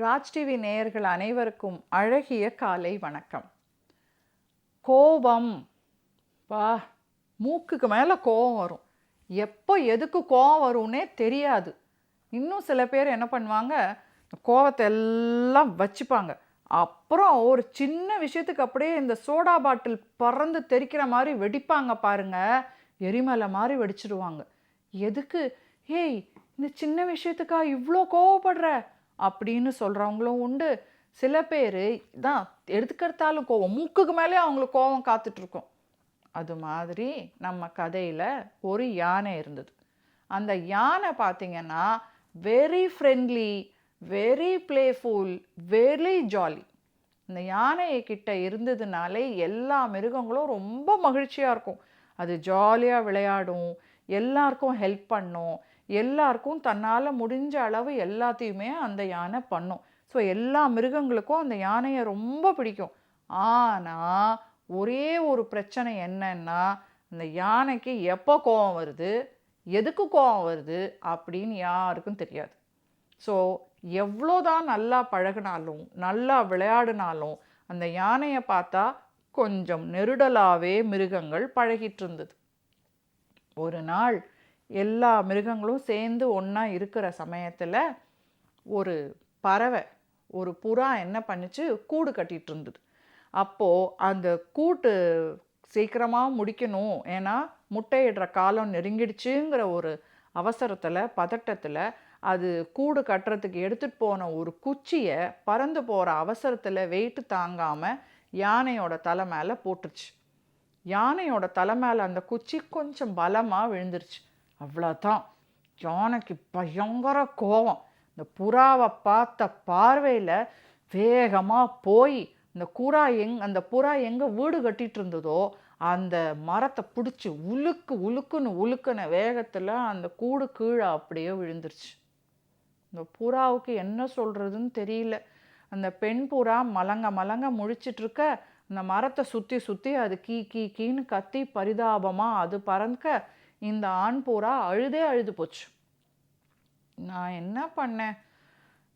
Raj TV நேயர்கள் அனைவருக்கும் அழகிய காலை வணக்கம். கோபம். வா மூக்குக்கு மேலே கோபம் வரும். எப்போ எதுக்கு கோபம் வரும்னே தெரியாது. இன்னும் சில பேர் என்ன பண்ணுவாங்க கோபத்தை எல்லாம் வச்சுப்பாங்க. அப்புறம் ஒரு சின்ன விஷயத்துக்கு அப்படியே இந்த சோடா பாட்டில் பறந்து தெறிக்கிற மாதிரி வெடிப்பாங்க பாருங்க. எரிமலை மாதிரி வெடிச்சிடுவாங்க எதுக்கு? ஏய் இந்த சின்ன விஷயத்துக்கா இவ்வளோ கோவப்படுற? அப்படின்னு சொல்கிறவங்களும் உண்டு. சில பேர் தான் எடுத்துக்கிறதாலும் கோவம். மூக்குக்கு மேலே அவங்களுக்கு கோவம் காத்துட்ருக்கோம். அது மாதிரி நம்ம கதையில் ஒரு யானை இருந்தது. அந்த யானை பார்த்திங்கன்னா very friendly very playful very jolly இந்த யானை கிட்ட இருந்ததுனாலே எல்லா மிருகங்களும் ரொம்ப மகிழ்ச்சியாக இருக்கும். அது ஜாலியாக விளையாடும். எல்லாருக்கும் ஹெல்ப் பண்ணும். எல்லாருக்கும் தன்னால் முடிஞ்ச அளவு எல்லாத்தையுமே அந்த யானை பண்ணும். ஸோ எல்லா மிருகங்களுக்கும் அந்த யானையை ரொம்ப பிடிக்கும். ஆனால் ஒரே ஒரு பிரச்சனை என்னன்னா அந்த யானைக்கு எப்போ கோவம் வருது எதுக்கு கோவம் வருது அப்படின்னு யாருக்கும் தெரியாது. ஸோ எவ்வளோதான் நல்லா பழகினாலும் நல்லா விளையாடினாலும் அந்த யானையை பார்த்தா கொஞ்சம் நெருடலாகவே மிருகங்கள் பழகிட்டு இருந்தது. ஒரு நாள் எல்லா மிருகங்களும் சேர்ந்து ஒன்றா இருக்கிற சமயத்தில் ஒரு பறவை ஒரு புறா என்ன பண்ணுச்சு? கூடு கட்டிகிட்டு இருந்தது. அப்போது அந்த கூட்டு சீக்கிரமாக முடிக்கணும். ஏன்னா முட்டையிடுற காலம் நெருங்கிடுச்சுங்கிற ஒரு அவசரத்தில் பதட்டத்தில் அது கூடு கட்டுறதுக்கு எடுத்துகிட்டு போன ஒரு குச்சியை பறந்து போகிற அவசரத்தில் வெயிட்டு தாங்காமல் யானையோட தலை மேலே போட்டுருச்சு. யானையோட தலை மேலே அந்த குச்சி கொஞ்சம் பலமாக விழுந்துருச்சு. அவ்வளோதான் ஜானகி பயங்கர கோவம். இந்த புறாவை பார்த்த பார்வையில் வேகமாக போய் இந்த புறா எங் அந்த புறா எங்கே வீடு கட்டிகிட்டு இருந்ததோ அந்த மரத்தை பிடிச்சி உலுக்கு உலுக்குன்னு உழுக்குன வேகத்தில் அந்த கூடு கீழே அப்படியே விழுந்துருச்சு. இந்த புறாவுக்கு என்ன சொல்கிறதுன்னு தெரியல. அந்த பெண் புறா மலங்க மலங்க முழிச்சிட்ருக்க அந்த மரத்தை சுற்றி சுற்றி அது கீ கீ கீன்னு கத்தி பரிதாபமாக அது பறந்துக்க இந்த ஆண் புறா அழுதே அழுது போச்சு. நான் என்ன பண்ணேன்?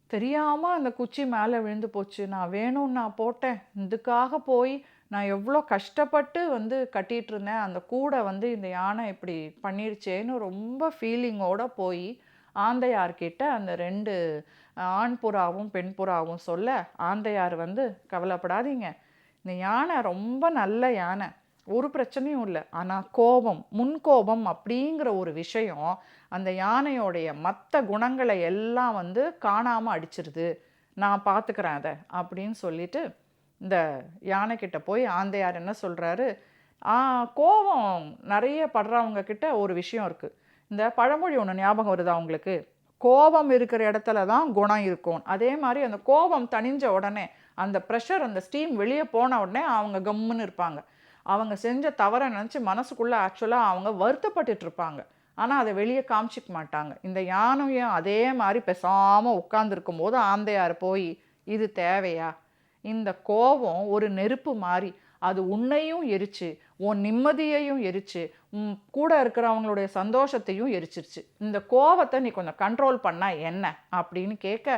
தெரியாமல் அந்த குச்சி மேலே விழுந்து போச்சு. நான் வேணும்னு நான் போட்டேன். இதுக்காக போய் நான் எவ்வளோ கஷ்டப்பட்டு வந்து கட்டிகிட்டு இருந்தேன். அந்த கூடை வந்து இந்த யானை இப்படி பண்ணிருச்சேன்னு ரொம்ப ஃபீலிங்கோடு போய் ஆந்தையார்கிட்ட அந்த ரெண்டு ஆண் புறாவும் பெண் புறாவும் சொல்ல ஆந்தையார் வந்து கவலைப்படாதீங்க. இந்த யானை ரொம்ப நல்ல யானை. ஒரு பிரச்சனையும் இல்லை. ஆனால் கோபம் முன்கோபம் அப்படிங்கிற ஒரு விஷயம் அந்த யானையோடைய மற்ற குணங்களை எல்லாம் வந்து காணாமல் அடிச்சிருது. நான் பார்த்துக்கிறேன் அதை அப்படின்னு சொல்லிட்டு இந்த யானைக்கிட்ட போய் ஆந்தையார் என்ன சொல்கிறாரு கோபம் நிறைய படுறவங்க கிட்ட ஒரு விஷயம் இருக்குது இந்த பழமொழி ஒன்று ஞாபகம் வருதா உங்களுக்கு? கோபம் இருக்கிற இடத்துல தான் குணம் இருக்கும். அதே மாதிரி அந்த கோபம் தணிஞ்ச உடனே அந்த ப்ரெஷர் அந்த ஸ்டீம் வெளியே போன உடனே அவங்க கம்முன்னு இருப்பாங்க. அவங்க செஞ்ச தவறை நினச்சி மனசுக்குள்ளே ஆக்சுவலாக அவங்க வருத்தப்பட்டுட்டு இருப்பாங்க ஆனால் அதை வெளியே காமிச்சிக்க மாட்டாங்க. இந்த யானையும் அதே மாதிரி பெசாமல் உட்காந்துருக்கும் போது ஆந்தையார் போய் இது தேவையா? இந்த கோபம் ஒரு நெருப்பு மாதிரி அது உன்னையும் எரிச்சு உன் நிம்மதியையும் எரிச்சு கூட இருக்கிறவங்களுடைய சந்தோஷத்தையும் எரிச்சிருச்சு. இந்த கோவத்தை நீ கொஞ்சம் கண்ட்ரோல் பண்ணால் என்ன? அப்படின்னு கேட்க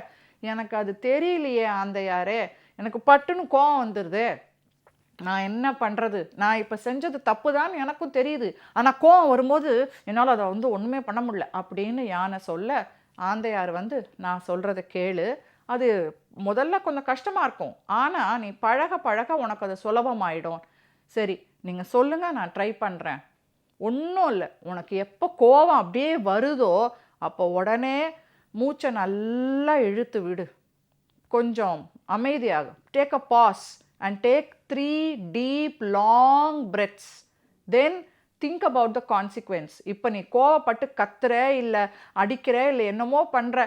எனக்கு அது தெரியலையே ஆந்தையாரே. எனக்கு பட்டுன்னு கோவம் வந்துடுது நான் என்ன பண்ணுறது நான் இப்போ செஞ்சது தப்பு தான் எனக்கும் தெரியுது. ஆனால் கோவம் வரும்போது என்னால் அதை வந்து ஒன்றுமே பண்ண முடியல அப்படின்னு யானை சொல்ல ஆந்தையார் வந்து நான் சொல்கிறத கேளு. அது முதல்ல கொஞ்சம் கஷ்டமாக இருக்கும். ஆனால் நீ பழக பழக உனக்கு அது சுலபமாயிடும் சரி நீங்கள் சொல்லுங்கள் நான் ட்ரை பண்ணுறேன் ஒன்றும் இல்லை. உனக்கு எப்போ கோவம் அப்படியே வருதோ அப்போ உடனே மூச்சை நல்லா இழுத்து விடு. கொஞ்சம் அமைதியாகும் take a pause and take three deep long breaths then think about the consequence இப்போ நீ கோவப்பட்டு கத்துற இல்லை அடிக்கிற இல்லை என்னமோ பண்ணுற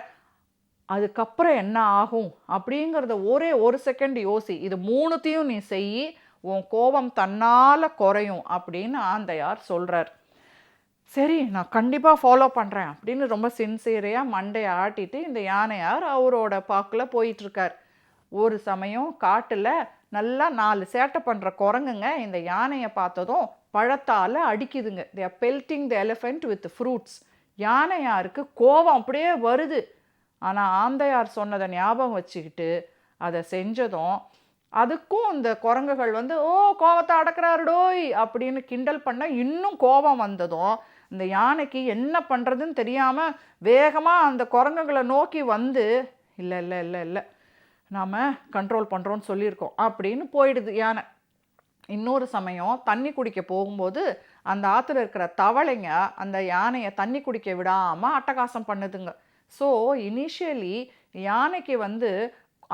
அதுக்கப்புறம் என்ன ஆகும் அப்படிங்கிறத ஒரே ஒரு செகண்ட் யோசி. இது மூணுத்தையும் நீ செய் உன் கோபம் தன்னால் குறையும் அப்படின்னு ஆந்தையார் சொல்கிறார் சரி நான் கண்டிப்பாக ஃபாலோ பண்ணுறேன் அப்படின்னு ரொம்ப சின்சியரையாக மண்டையை ஆட்டிட்டு இந்த யானையார் அவரோட பாக்கில் போயிட்டுருக்கார் ஒரு சமயம் காட்டில் நல்லா நாலு சேட்டை பண்ணுற குரங்குங்க. இந்த யானையை பார்த்ததும் பழத்தால் அடிக்குதுங்க. They are pelting the elephant with fruits யானையாருக்கு கோபம் அப்படியே வருது. ஆனால் ஆந்தையார் சொன்னதை ஞாபகம் வச்சுக்கிட்டு அதை செஞ்சதும் அதுக்கும் இந்த குரங்குகள் வந்து ஓ கோவத்தை அடக்குறாருடோய் அப்படின்னு கிண்டல் பண்ண இன்னும் கோபம் வந்ததும் இந்த யானைக்கு என்ன பண்ணுறதுன்னு தெரியாமல் வேகமாக அந்த குரங்குகளை நோக்கி வந்து இல்லை இல்லை இல்லை இல்லை நாம் கண்ட்ரோல் பண்ணுறோன்னு சொல்லியிருக்கோம். அப்படின்னு போயிடுது யானை. இன்னொரு சமயம் தண்ணி குடிக்க போகும்போது அந்த ஆற்றுல இருக்கிற தவளைங்க அந்த யானையை தண்ணி குடிக்க விடாமல் அட்டகாசம் பண்ணுதுங்க. ஸோ இனிஷியலி யானைக்கு வந்து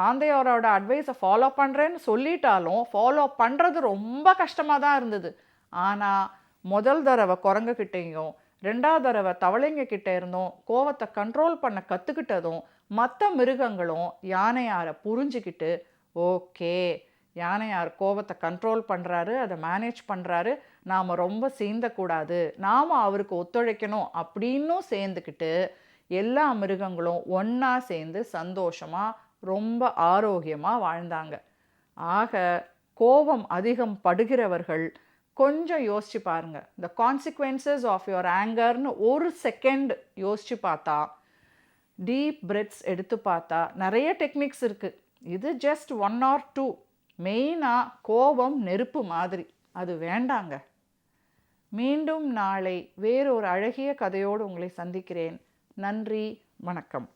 ஆந்தையாரோட அட்வைஸை ஃபாலோ பண்ணுறேன்னு சொல்லிட்டாலும் ஃபாலோ பண்ணுறது ரொம்ப கஷ்டமாக தான் இருந்தது. ஆனால் முதல் தடவை குரங்குகிட்டேயும் ரெண்டாவது தடவை தவளைங்க கிட்டே இருந்தும் கோவத்தை கண்ட்ரோல் பண்ண கற்றுக்கிட்டதும் மற்ற மிருகங்களும் யானையாரை புரிஞ்சுக்கிட்டு ஓகே யானையார் கோவத்தை கண்ட்ரோல் பண்ணுறாரு அதை மேனேஜ் பண்ணுறாரு நாம் ரொம்ப சீந்தக்கூடாது நாம் அவருக்கு ஒத்துழைக்கணும் அப்படின்னும் சேர்ந்துக்கிட்டு எல்லா மிருகங்களும் ஒன்றா சேர்ந்து சந்தோஷமாக ரொம்ப ஆரோக்கியமாக வாழ்ந்தாங்க. ஆக கோபம் அதிகம் படுகிறவர்கள் கொஞ்சம் யோசிச்சு பாருங்கள் இந்த கான்சிக்வன்சஸ் ஆஃப் யுவர் ஆங்கர்னு ஒரு செகண்ட் யோசிச்சு பார்த்தா டீப் பிரெத்ஸ் எடுத்து பார்த்தா நிறைய டெக்னிக்ஸ் இருக்குது இது ஜஸ்ட் ஒன் ஆர் டூ மெயினாக கோபம் நெருப்பு மாதிரி. அது வேண்டாங்க. மீண்டும் நாளை வேறொரு அழகிய கதையோடு உங்களை சந்திக்கிறேன். நன்றி வணக்கம்.